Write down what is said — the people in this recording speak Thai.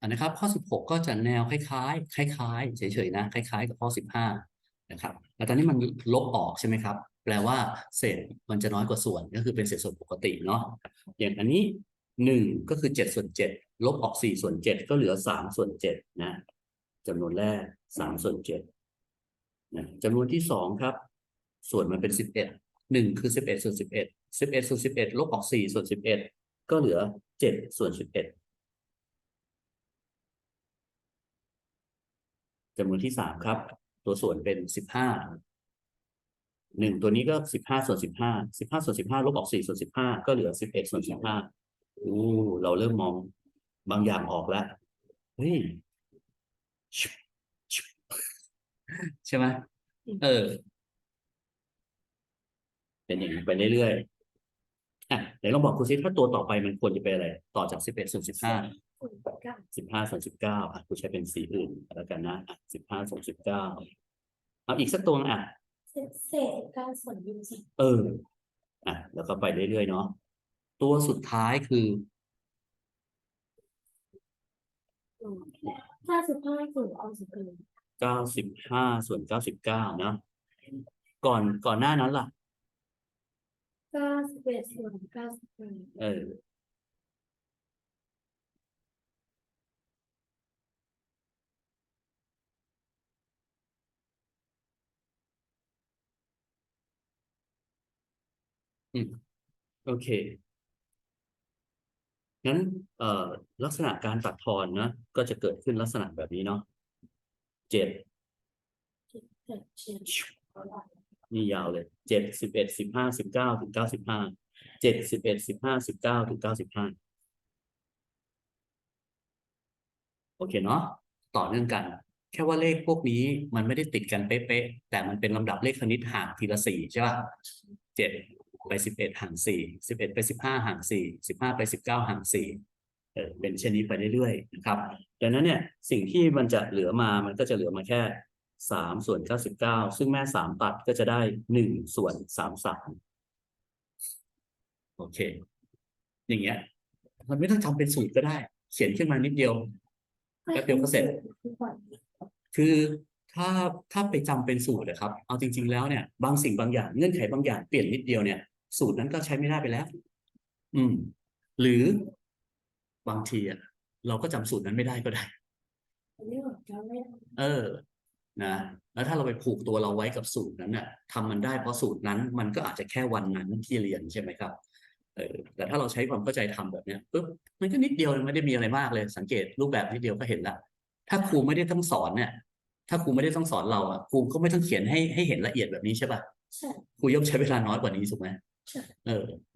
อันนะครับข้อ 16 ก็จะแนวคล้ายๆคล้ายๆเฉยๆนะคล้ายๆกับข้อ 15นะครับแต่ตอนนี้มันลบออกใช่ไหมครับ แปลว่าเศษมันจะน้อยกว่าส่วนก็คือเป็นเศษส่วนปกติเนาะอย่างอันนี้ 1 ก็คือ7ส่วน7ลบออก4ส่วน7ก็เหลือ3ส่วน7นะจำนวนแรก3ส่วน7นะจำนวนที่ 2 ครับ ส่วนมันเป็น 11 1 คือ 11ส่วน11 11ส่วน11ลบออก4ส่วน11 ก็เหลือ7ส่วน11 จำนวนที่สามครับ ตัวส่วนเป็นสิบห้าหนึ่งตัวนี้ก็สิบห้าส่วนสิบห้าสิบห้าส่วนสิบห้าลบออกสี่ส่วนสิบห้าก็เหลือสิบเอ็ดส่วนสิบห้าอู้เราเริ่มมองบางอย่างออกแล้วเฮ้ยใช่ไหมเออ เป็นอย่างนี้ไปเรื่อยๆอะเดี๋ยวลองบอกครูซิถ้าตัวต่อไปมันควรจะเป็นอะไร ต่อจากสิบเอ็ดส่วนสิบห้า ส่วนเก้าสิบห้าส่วนสิบเก้าอะครูใช้เป็นสีอื่นแล้วกันนะอะสิบห้าส่วนสิบเก้าเอาอีกสักตัวอะเศษเศษเก้าส่วนยี่สิบเอออะแล้วก็ไปเรื่อยๆเนาะตัวสุดท้ายคือห้าสิบห้าส่วนเอาสิบเอ็ดเก้าสิบห้าส่วนเก้าสิบเก้านะก่อนก่อนหน้านั้นล่ะเก้าสิบเอ็ดส่วนเก้าสิบเอ็ดเออ อืมโอเค งั้นเอ่อลักษณะการตัดทอนนะก็จะเกิดขึ้นลักษณะแบบนี้เนาะเจ็ดเจ็ดเจ็ดนี่ยาวเลยเจ็ดสิบเอ็ดสิบห้าสิบเก้าถึงเก้าสิบห้าเจ็ดสิบเอ็ดสิบห้าสิบเก้าถึงเก้าสิบห้าโอเคเนาะต่อเนื่องกัน แค่ว่าเลขพวกนี้มันไม่ได้ติดกันเป๊ะๆแต่มันเป็นลำดับเลขคณิตห่างทีละสี่ใช่ป่ะเจ็ด ไปสิบเอ็ดห่างสี่สิบเอ็ดไปสิบห้าห่างสี่สิบห้าไปสิบเก้าห่างสี่เออเป็นเช่นนี้ไปเรื่อยๆนะครับดังนั้นเนี่ยสิ่งที่มันจะเหลือมามันก็จะเหลือมาแค่สามส่วนเก้าสิบเก้าซึ่งแม่สามตัดก็จะได้หนึ่งส่วนสามสามโอเค อย่างเงี้ย มันไม่ต้องทำเป็นสูตรก็ได้ เขียนขึ้นมานิดเดียวแป๊บเดียวก็เสร็จ คือถ้าถ้าไปจำเป็นสูตรนะครับ เอาจริง ๆ แล้วเนี่ย บางสิ่งบางอย่างเงื่อนไขบางอย่างเปลี่ยนนิดเดียวเนี่ย สูตรนั้นก็ใช้ไม่ได้ไปแล้ว อืม หรือบางทีอะเราก็จำสูตรนั้นไม่ได้ก็ได้เรื่องของเราไม่เออ นะ แล้วถ้าเราไปผูกตัวเราไว้กับสูตรนั้นน่ะทำมันได้เพราะสูตรนั้น มันก็อาจจะแค่วันนั้นที่เรียนใช่ไหมครับ เออ แต่ถ้าเราใช้ความเข้าใจทำแบบเนี้ยปุ๊บ มันก็นิดเดียวไม่ได้มีอะไรมากเลย สังเกตรูปแบบนิดเดียวก็เห็นละ ถ้าครูไม่ได้ต้องสอนเนี่ย ถ้าครูไม่ได้ต้องสอนเราอะ ครูก็ไม่ต้องเขียนให้ให้เห็นละเอียดแบบนี้ใช่ป่ะใช่ครูย่อมใช้เวลาน้อยกว่านี้ถูกไหม ใช่เออ